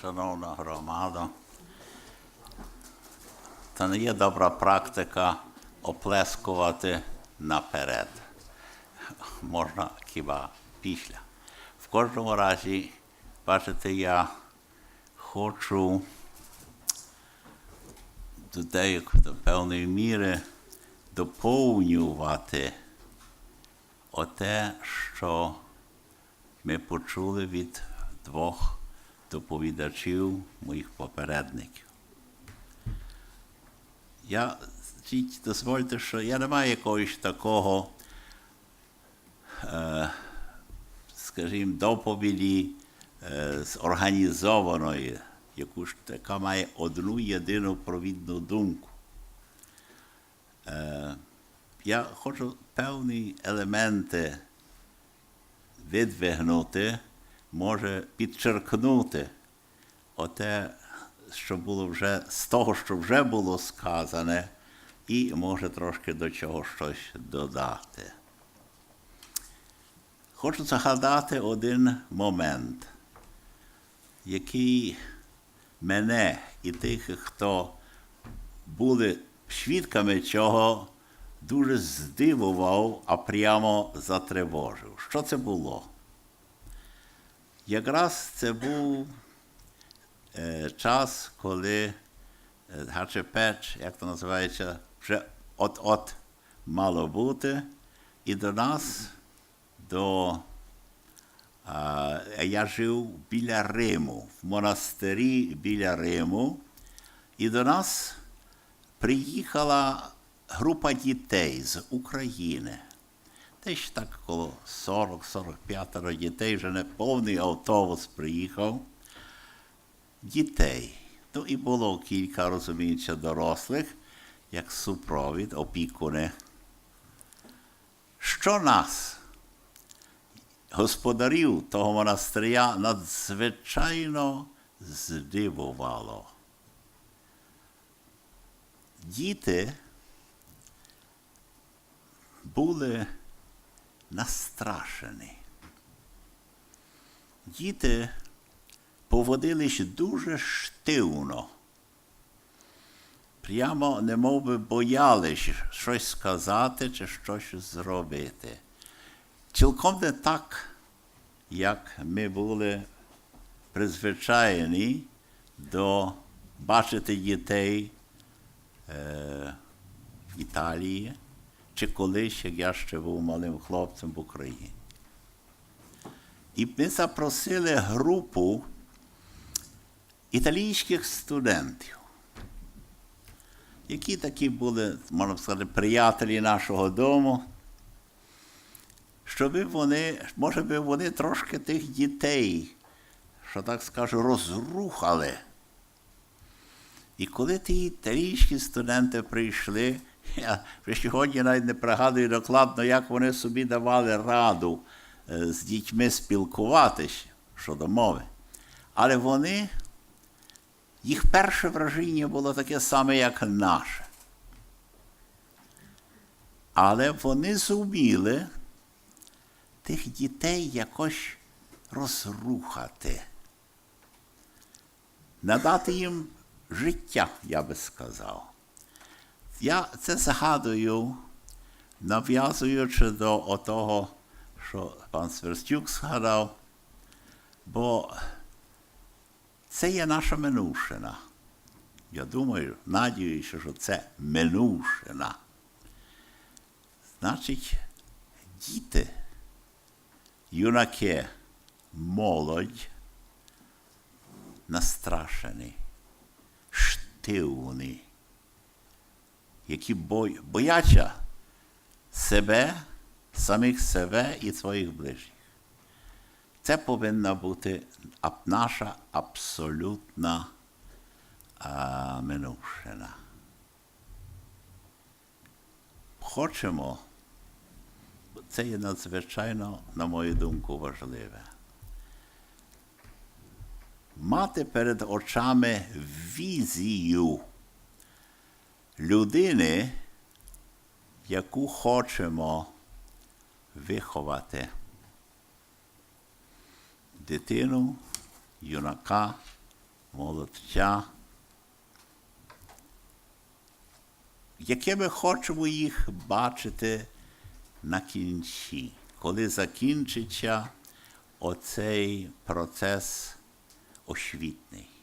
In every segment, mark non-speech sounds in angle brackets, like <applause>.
шановна громада, це не є добра практика оплескувати наперед. Можна хіба після. В кожному разі, бачите, я хочу до деякої до певної міри доповнювати оте, що ми почули від двох доповідачів моїх попередників. Я дозвольте, що я не маю якогось такого, е, скажімо, доповіді е, зорганізованої, яку ж яка має одну єдину провідну думку. Е, я хочу певні елементи видвигнути, може підчеркнути оте, що було вже з того, що вже було сказане, і може трошки до чого щось додати. Хочу згадати один момент, який мене і тих, хто були свідками цього, дуже здивував, а прямо затривожив. Що це було? Якраз це був е, час, коли е, Гачепеч, як то називається, вже от-от мало бути, і до нас, до а, я жив біля Риму, в монастирі біля Риму, і до нас приїхала група дітей з України. Десь так коло 40-45 дітей, вже не повний автобус приїхав. Дітей. Ну і було кілька, розуміється, дорослих, як супровід, опікуни. Що нас, господарів того монастиря, надзвичайно здивувало. Діти були настрашені. Діти поводились дуже штивно. Прямо не мов би боялись щось сказати чи щось зробити. Цілком не так, як ми були призвичайені до бачити дітей е, в Італії чи колись, як я ще був малим хлопцем в Україні. І ми запросили групу італійських студентів, які такі були, можна сказати, приятелі нашого дому, щоб вони, може би вони трошки тих дітей, що так скажу, розрухали. І коли ті італійські студенти прийшли, я вже сьогодні навіть не пригадую докладно, як вони собі давали раду е, з дітьми спілкуватися щодо мови. Але вони, їх перше враження було таке саме, як наше. Але вони зуміли тих дітей якось розрухати, надати їм життя, я би сказав. Я це згадую, нав'язуючи до того, що пан Сверстюк згадав, бо це є наша минувшина. Я думаю, надіюся, що це минувшина. Значить, діти, юнаки, молодь настрашені, штивні які бояться себе, самих себе і своїх ближніх. Це повинна бути наша абсолютна а, минувшина. Хочемо, це є надзвичайно, на мою думку, важливе. Мати перед очами візію людини, яку хочемо виховати. Дитину, юнака, молодця, яке ми хочемо їх бачити на кінці, коли закінчиться оцей процес освітний.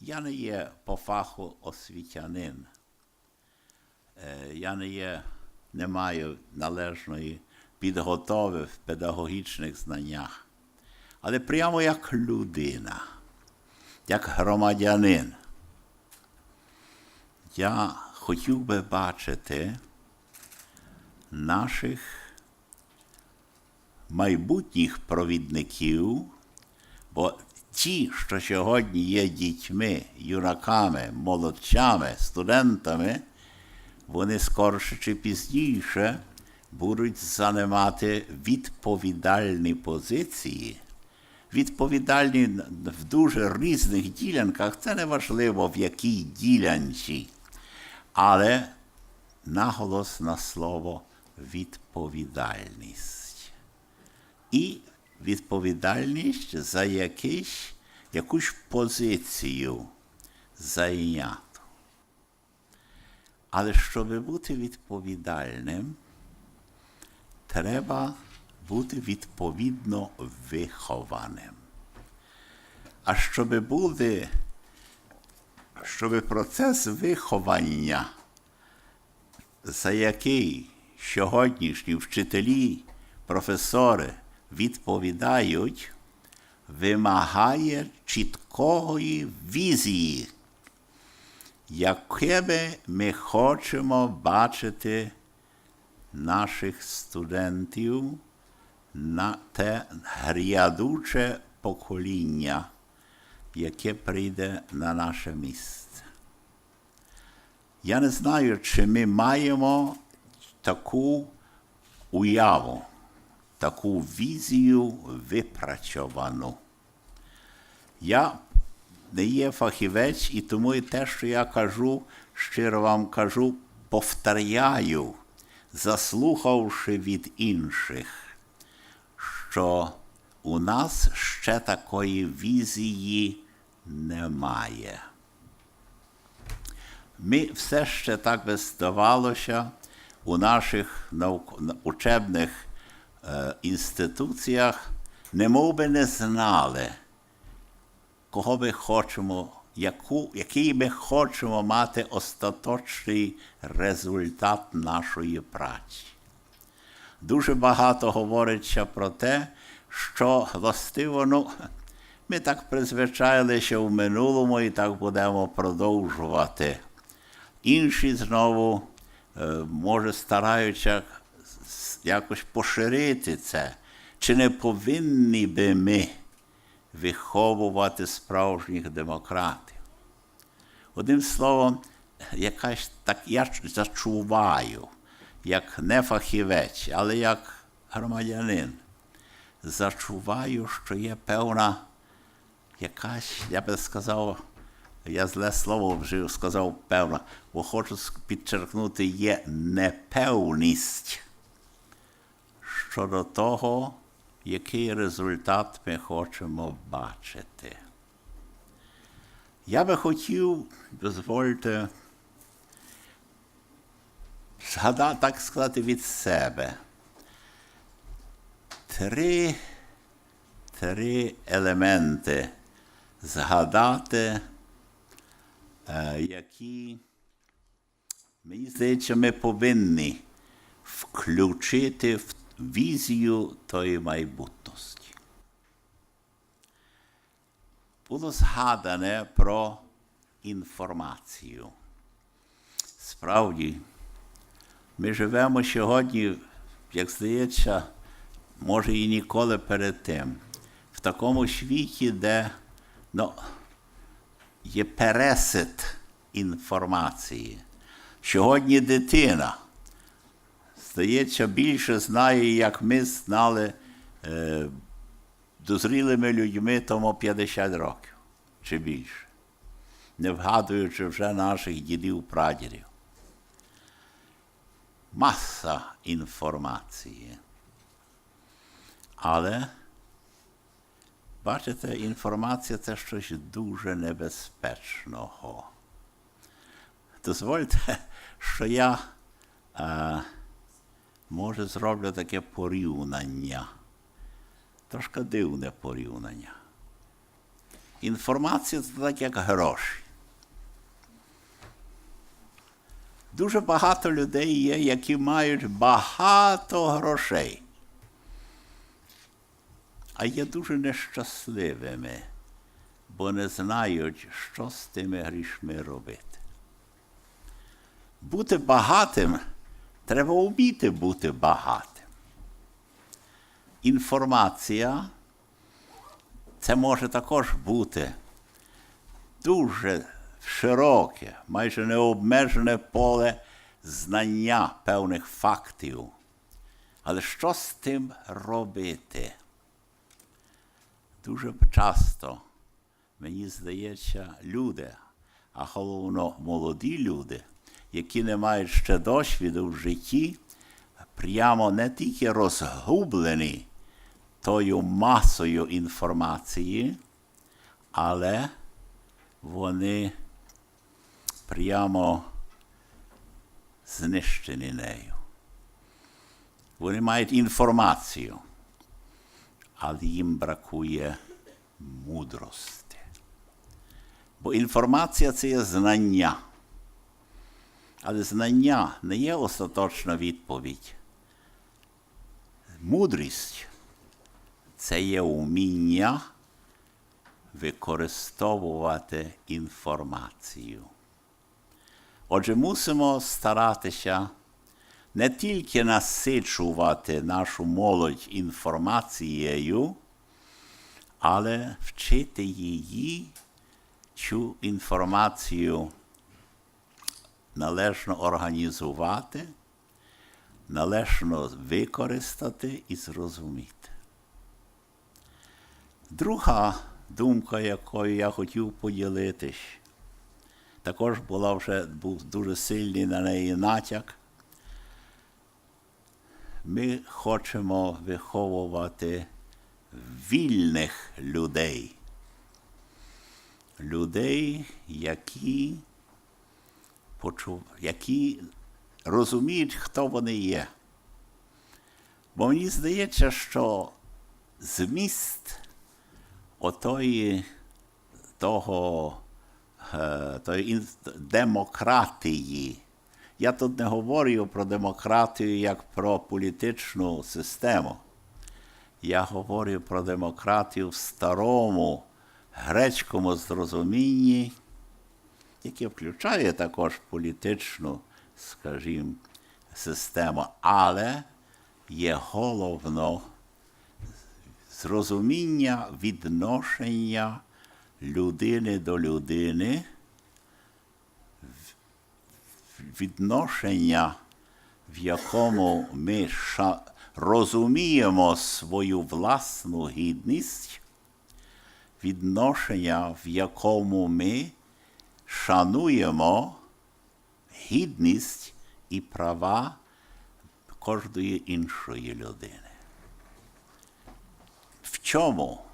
Я не є по фаху освітянин. Е, Я не є, не маю належної підготови в педагогічних знаннях. Але прямо як людина, як громадянин, я хотів би бачити наших майбутніх провідників, бо ті, що сьогодні є дітьми, юнаками, молодчами, студентами, вони скорше чи пізніше будуть займати відповідальні позиції. Відповідальні в дуже різних ділянках, це не важливо в якій ділянці, але наголос на слово відповідальність. І відповідальність за якийсь, якусь позицію зайняту. Але щоб бути відповідальним, треба бути відповідно вихованим. А щоб бути, щоб процес виховання, за який сьогоднішні вчителі, професори відповідають, вимагає чіткої візії, яке би ми хочемо бачити наших студентів на те грядуче покоління, яке прийде на наше місце. Я не знаю, чи ми маємо таку уяву, таку візію випрацьовану. Я не є фахівець, і тому і те, що я кажу, щиро вам кажу, повторяю, заслухавши від інших, що у нас ще такої візії немає. Ми все ще так би здавалося у наших учебних інституціях, немов би не знали, кого ми хочемо, яку, який ми хочемо мати остаточний результат нашої праці. Дуже багато говориться про те, що властиво, ну, ми так призвичайлися в минулому і так будемо продовжувати. Інші знову, е, може, стараються якось поширити це, чи не повинні би ми виховувати справжніх демократів. Одним словом, якась так я зачуваю, як не фахівець, але як громадянин, зачуваю, що є певна якась, я би сказав, я зле слово вже сказав певна, бо хочу підчеркнути, є непевність щодо того, який результат ми хочемо бачити. Я би хотів, дозвольте, згадати, так сказати, від себе. Три, три елементи згадати, е, які, мені здається, ми повинні включити в візію тої майбутності. Було згадане про інформацію. Справді, ми живемо сьогодні, як здається, може і ніколи перед тим, в такому світі, де ну, є пересит інформації. Сьогодні дитина здається, більше знає, як ми знали е, дозрілими людьми тому 50 років чи більше, не вгадуючи вже наших дідів прадідів. Маса інформації. Але бачите, інформація це щось дуже небезпечного. Дозвольте, що я е, може зроблю таке порівняння. Трошки дивне порівняння. Інформація це так, як гроші. Дуже багато людей є, які мають багато грошей, а є дуже нещасливими, бо не знають, що з тими грішми робити. Бути багатим треба вміти бути багатим. Інформація це може також бути дуже широке, майже необмежене поле знання певних фактів. Але що з тим робити? Дуже часто, мені здається, люди, а головно молоді люди, які не мають ще досвіду в житті, прямо не тільки розгублені тою масою інформації, але вони прямо знищені нею. Вони мають інформацію, але їм бракує мудрості. Бо інформація це є знання. Але знання не є остаточна відповідь. Мудрість це є уміння використовувати інформацію. Отже, мусимо старатися не тільки насичувати нашу молодь інформацією, але вчити її цю інформацію належно організувати, належно використати і зрозуміти. Друга думка, якою я хотів поділитись, також була вже був дуже сильний на неї натяк. Ми хочемо виховувати вільних людей. Людей, які, почув, які розуміють, хто вони є. Бо мені здається, що зміст отої того е, тої демократії. Я тут не говорю про демократію як про політичну систему. Я говорю про демократію в старому грецькому зрозумінні, яке включає також політичну, скажімо, систему, але є головно зрозуміння відношення людини до людини, відношення, в якому ми розуміємо свою власну гідність, відношення, в якому ми шануємо гідність і права кожної іншої людини. В чому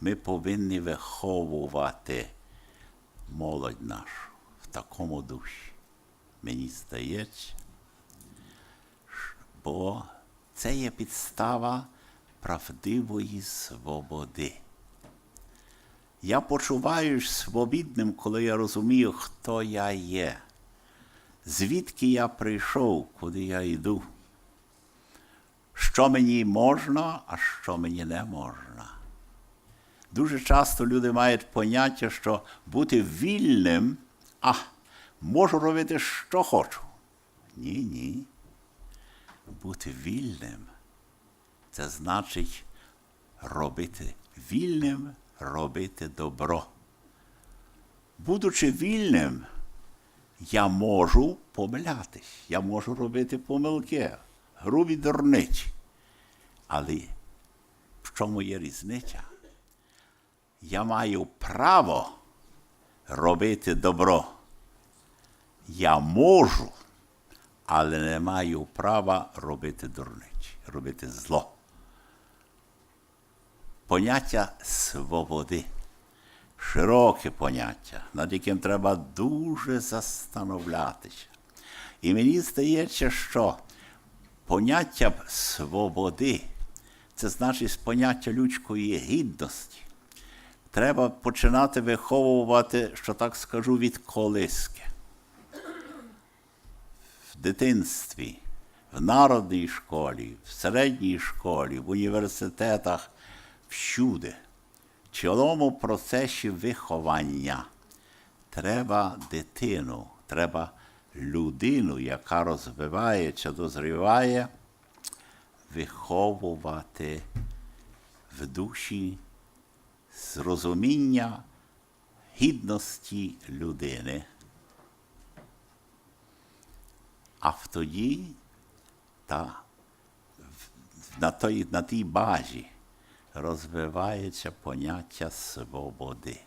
ми повинні виховувати молодь нашу в такому душі? Мені здається, бо це є підстава правдивої свободи. Я почуваюсь свобідним, коли я розумію, хто я є, звідки я прийшов, куди я йду, що мені можна, а що мені не можна. Дуже часто люди мають поняття, що бути вільним, а можу робити, що хочу. Ні, ні. Бути вільним це значить робити вільним, робити добро. Будучи вільним, я можу помилятись, я можу робити помилки, грубі дурниці. Але в чому є різниця? Я маю право робити добро. Я можу, але не маю права робити дурниці, робити зло. Поняття свободи. Широке поняття, над яким треба дуже застановлятися. І мені здається, що поняття свободи це значить поняття людської гідності. Треба починати виховувати, що так скажу, від колиски. В дитинстві, в народній школі, в середній школі, в університетах, всюди. В цілому процесі виховання треба дитину, треба людину, яка розвивається, дозріває, виховувати в душі зрозуміння гідності людини. А в тоді та, на, той, на тій базі розвивається поняття свободи.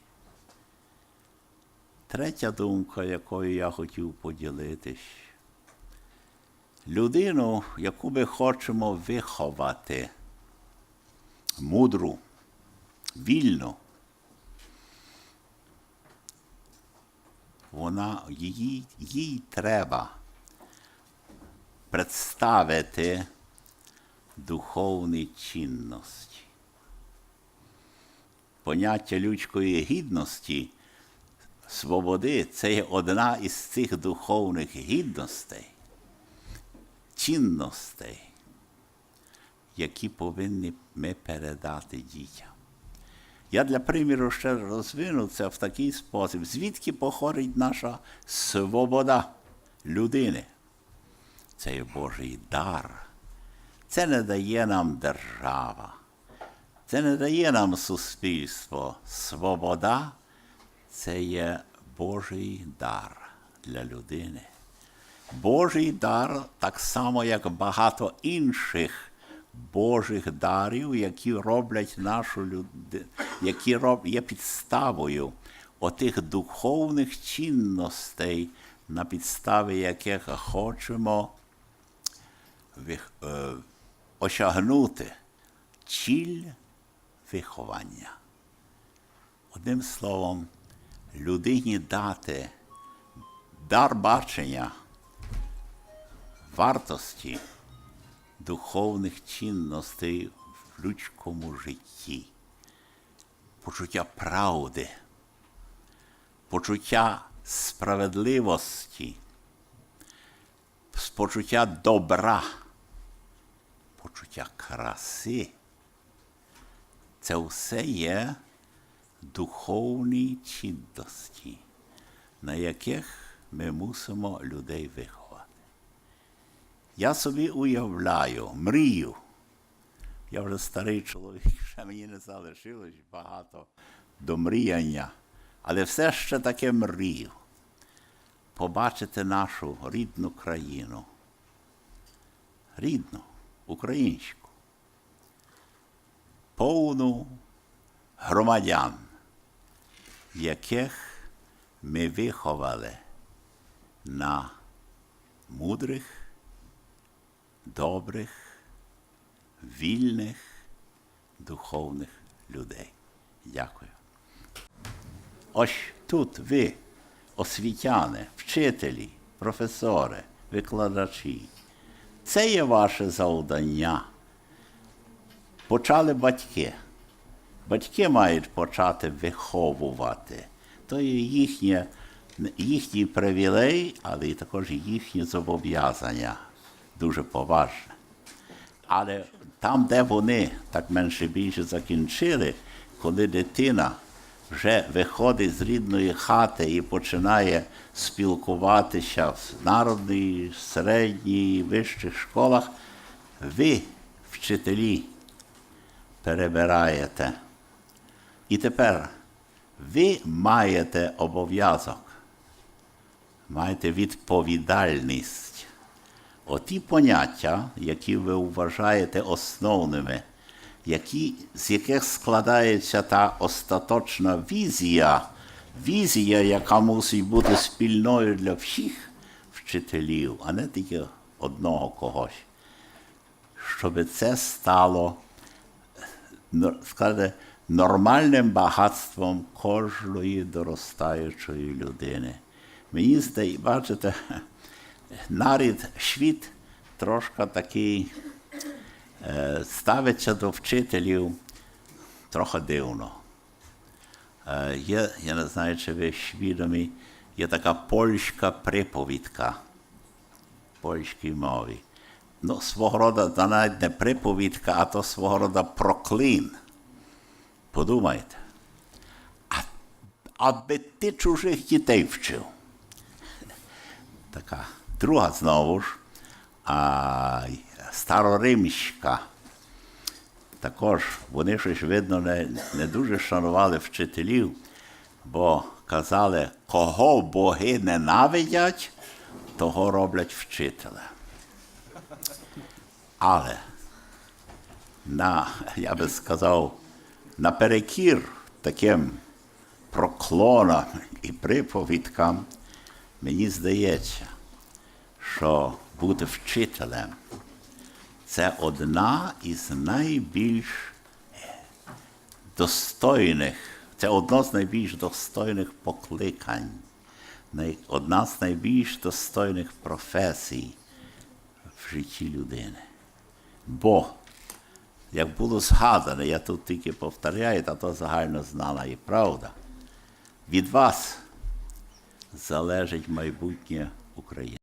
Третя думка, якою я хотів поділитись. Людину, яку ми хочемо виховати, мудру, вільну, вона, її, їй треба представити духовні цінності. Поняття людської гідності, свободи це є одна із цих духовних гідностей, цінностей, які повинні ми передати дітям. Я для приміру ще розвину це в такий спосіб, звідки походить наша свобода людини. Це є Божий дар. Це не дає нам держава. Це не дає нам суспільство. Свобода це є Божий дар для людини. Божий дар так само, як багато інших Божих дарів, які роблять нашу людину, які роб, є підставою отих духовних цінностей, на підставі яких хочемо е, осягнути ціль виховання. Одним словом, людині дати дар бачення вартості духовних цінностей в людському житті, почуття правди, почуття справедливості, почуття добра, почуття краси. Це все є духовні цінності, на яких ми мусимо людей виховати. Я собі уявляю, мрію. Я вже старий чоловік, <laughs> ще мені не залишилось багато до мріяння, але все ще таке мрію. Побачити нашу рідну країну, рідну, українську, повну громадян, яких ми виховали на мудрих, добрих, вільних, духовних людей. Дякую. Ось тут ви, освітяни, вчителі, професори, викладачі. Це є ваше завдання. Почали батьки. Батьки мають почати виховувати. То є їхнє, їхній привілей, але й також їхнє зобов'язання. Дуже поважне. Але там, де вони так менше більше закінчили, коли дитина вже виходить з рідної хати і починає спілкуватися в народній, середній, вищих школах, ви, вчителі, перебираєте. І тепер ви маєте обов'язок, маєте відповідальність. Оті поняття, які ви вважаєте основними, які, з яких складається та остаточна візія, візія, яка мусить бути спільною для всіх вчителів, а не тільки одного когось, щоб це стало сказати, нормальним багатством кожної доростаючої людини. Мені здається, бачите, <laughs> нарід світ трошки такий е, ставиться до вчителів трохи дивно. Е, Є, я не знаю, чи ви свідомі, є така польська приповідка польській мові. Ну, свого роду, це навіть не приповідка, а то свого роду проклин. Подумайте. А, аби ти чужих дітей вчив. Така друга знову ж, староримська. Також вони щось, видно, не, не дуже шанували вчителів, бо казали, кого боги ненавидять, того роблять вчителя. Але на, я би сказав, наперекір таким проклонам і приповідкам, мені здається, що бути вчителем це одна із найбільш достойних, це одно з найбільш достойних покликань, одна з найбільш достойних професій в житті людини. Бо, як було згадано, я тут тільки повторяю, та то загально знана і правда, від вас залежить майбутнє України.